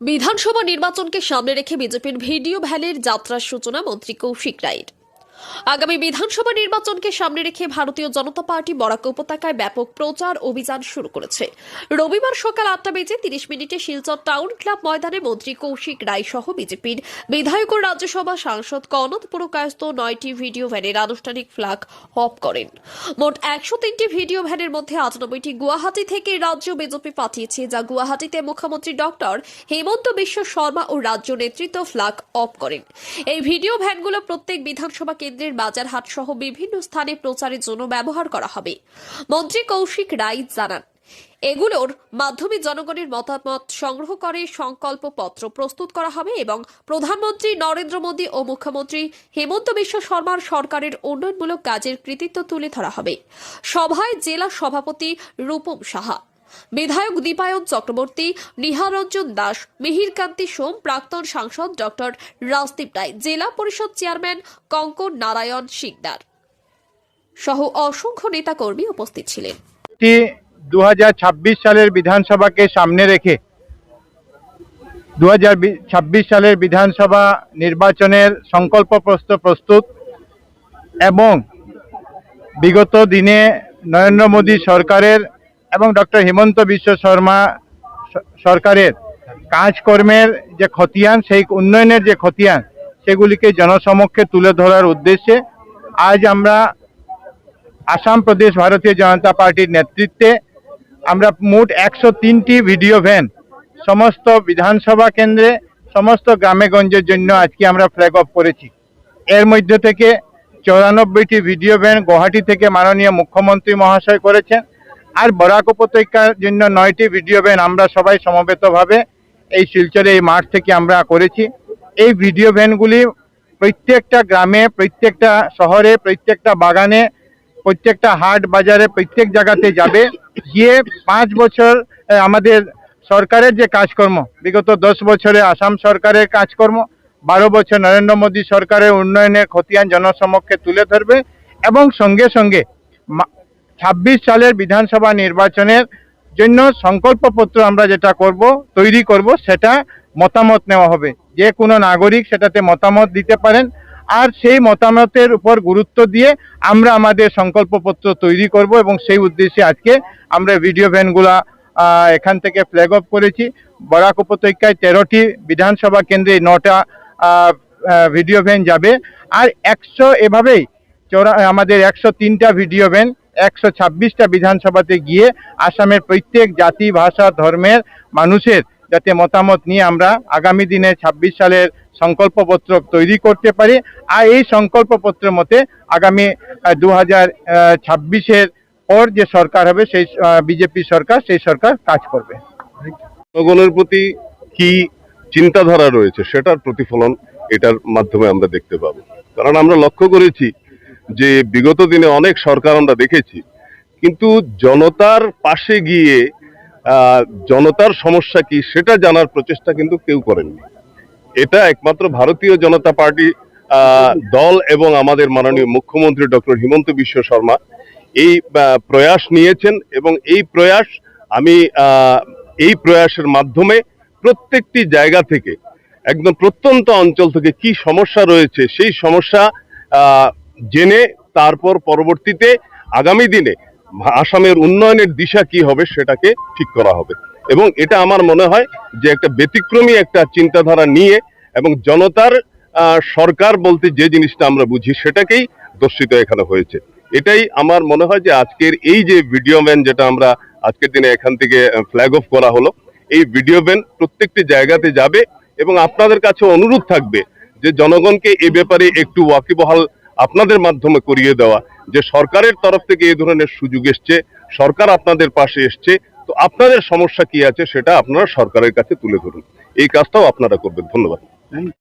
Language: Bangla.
বিধানসভা নির্বাচনকে সামনে রেখে বিজেপির ভিডিও ভ্যালির যাত্রার সূচনা মন্ত্রী কৌশিক রায়ের। আগামী বিধানসভা নির্বাচনকে সামনে রেখে ভারতীয় জনতা পার্টি বরাক উপত্যকায় ব্যাপক প্রচার অভিযান শুরু করেছে। রবিবার সকাল আটটা বেজে তিরিশ মিনিটে শিলচর টাউন ক্লাব ময়দানে মন্ত্রী কৌশিক রায় সহ বিজেপির বিধায়ক ও রাজ্যসভা সাংসদ কনদ পুরকায়স্ত নয়টি ভিডিও ভ্যানের আনুষ্ঠানিক ফ্ল্যাগ হপ করেন। মোট একশো তিনটি ভিডিও ভ্যানের মধ্যে আটানব্বইটি গুয়াহাটি থেকে রাজ্য বিজেপি পাঠিয়েছে, যা গুয়াহাটিতে মুখ্যমন্ত্রী ডক্টর হেমন্ত বিশ্ব শর্মা ও রাজ্য নেতৃত্ব ফ্ল্যাগ অফ করেন। এই ভিডিও ভ্যানগুলো প্রত্যেক বিধানসভা কেন্দ্রের বাজার হাট সহ বিভিন্ন স্থানে প্রচারের জন্য ব্যবহার করা হবে। মন্ত্রী কৌশিক রায় জানান, এগুলোর মাধ্যমে জনগণের মতামত সংগ্রহ করে সংকল্প পত্র প্রস্তুত করা হবে এবং প্রধানমন্ত্রী নরেন্দ্র মোদী ও মুখ্যমন্ত্রী হেমন্ত বিশ্ব শর্মার সরকারের উন্নয়নমূলক কাজের কৃতিত্ব তুলে ধরা হবে। সভায় জেলা সভাপতি রূপম সাহা বিধায়ক দীপায়ন চক্রবর্তী, নিহারঞ্জন দাস, মিহিরকান্তি সোম, প্রাক্তন সাংসদ ডক্টর রাজদীপ রায়, জেলা পরিষদ চেয়ারম্যান কঙ্কন নারায়ণ শিকদার সহ অসংখ্য নেতাকর্মী উপস্থিত ছিলেন। দুহাজার ছাব্বিশ সালের বিধানসভাকে সামনে রেখে দু হাজার ছাব্বিশ সালের বিধানসভা নির্বাচনের সংকল্প সংকল্পপ্রস্ত প্রস্তুত এবং বিগত দিনে নরেন্দ্র মোদী সরকারের এবং ডক্টর হিমন্ত বিশ্ব শর্মা সরকারের কাজকর্মের যে খতিয়ান, সেই উন্নয়নের যে খতিয়ান, সেগুলিকে জনসমক্ষে তুলে ধরার উদ্দেশ্যে আজ আমরা আসাম প্রদেশ ভারতীয় জনতা পার্টির নেতৃত্বে আমরা মোট একশো তিনটি ভিডিও ভ্যান সমস্ত বিধানসভা কেন্দ্রে, সমস্ত গ্রামেগঞ্জের জন্য আজকে আমরা ফ্ল্যাগ অফ করেছি। এর মধ্যে থেকে চৌরানব্বইটি ভিডিও ভ্যান গুয়াহাটি থেকে মাননীয় মুখ্যমন্ত্রী মহাশয় করেছেন। আর বরাক উপত্যকার জন্য নয়টি ভিডিও ভ্যান আমরা সবাই সমবেতভাবে এই শিলচরে এই মাঠ থেকে আমরা করেছি। এই ভিডিও ভ্যানগুলি প্রত্যেকটা গ্রামে, প্রত্যেকটা শহরে, প্রত্যেকটা বাগানে, প্রত্যেকটা হাট বাজারে, প্রত্যেক জায়গাতে যাবে। গিয়ে পাঁচ বছর আমাদের সরকারের যে কাজকর্ম, বিগত দশ বছরে আসাম সরকারের কাজকর্ম, বারো বছর নরেন্দ্র মোদী সরকারের উন্নয়নের খতিয়ান জনসমক্ষে তুলে ধরবে এবং সঙ্গে সঙ্গে ছাব্বিশ সালের বিধানসভা নির্বাচনের জন্য সংকল্পপত্র আমরা যেটা করব, তৈরি করব, সেটা মতামত নেওয়া হবে। যে কোনো নাগরিক সেটাতে মতামত দিতে পারেন, আর সেই মতামতের উপর গুরুত্ব দিয়ে আমরা আমাদের সংকল্পপত্র তৈরি করব এবং সেই উদ্দেশ্যে আজকে আমরা ভিডিও ভ্যানগুলা এখান থেকে ফ্ল্যাগ অফ করেছি। বরাক উপত্যকায় তেরোটি বিধানসভা কেন্দ্রে নটা ভিডিও ভ্যান যাবে। আর একশো এভাবেই চৌরা, আমাদের একশো তিনটা ভিডিও ভ্যান একশো ছাব্বিশটা বিধানসভাতে গিয়ে আসামের প্রত্যেক জাতি, ভাষা, ধর্মের মানুষের যাতে মতামত নিয়ে আমরা আগামী দিনে ছাব্বিশ সালের সংকল্পপত্র তৈরি করতে পারি। আর এই সংকল্পপত্রের মতে আগামী দু হাজার ছাব্বিশের পর যে সরকার হবে, সেই বিজেপি সরকার, সেই সরকার কাজ করবে। জনগণের প্রতি কি চিন্তাধারা রয়েছে, সেটার প্রতিফলন এটার মাধ্যমে আমরা দেখতে পাবো। কারণ আমরা লক্ষ্য করেছি যে বিগত দিনে অনেক সরকার আমরা দেখেছি, কিন্তু জনতার পাশে গিয়ে জনতার সমস্যা কি সেটা জানার প্রচেষ্টা কিন্তু কেউ করেননি। এটা একমাত্র ভারতীয় জনতা পার্টি দল এবং আমাদের মাননীয় মুখ্যমন্ত্রী ডক্টর হিমন্ত বিশ্ব শর্মা এই প্রয়াস নিয়েছেন এবং এই প্রয়াস আমি এই প্রয়াসের মাধ্যমে প্রত্যেকটি জায়গা থেকে, একদম প্রত্যন্ত অঞ্চল থেকে কি সমস্যা রয়েছে সেই সমস্যা জেনে তারপর পরবর্তীতে আগামী দিনে আসামের উন্নয়নের দিশা কি হবে সেটাকে ঠিক করা হবে। এবং এটা আমার মনে হয় যে একটা ব্যতিক্রমী একটা চিন্তাধারা নিয়ে এবং জনতার সরকার বলতে যে জিনিসটা আমরা বুঝি সেটাকেই দর্শিত এখানে হয়েছে। এটাই আমার মনে হয় যে আজকের এই যে ভিডিও ম্যান যেটা আমরা আজকের দিনে এখান থেকে ফ্ল্যাগ অফ করা হলো, এই ভিডিও ভ্যান প্রত্যেকটি জায়গাতে যাবে এবং আপনাদের কাছে অনুরোধ থাকবে যে জনগণকে এ ব্যাপারে একটু ওয়াকিবহাল আপনাদের মাধ্যমে করিয়ে দেওয়া যে সরকারের তরফ থেকে এই ধরনের সুযোগ এসছে, সরকার আপনাদের পাশে এসছে, তো আপনাদের সমস্যা কি আছে সেটা আপনারা সরকারের কাছে তুলে ধরুন। এই কাজটাও আপনারা করবেন। ধন্যবাদ।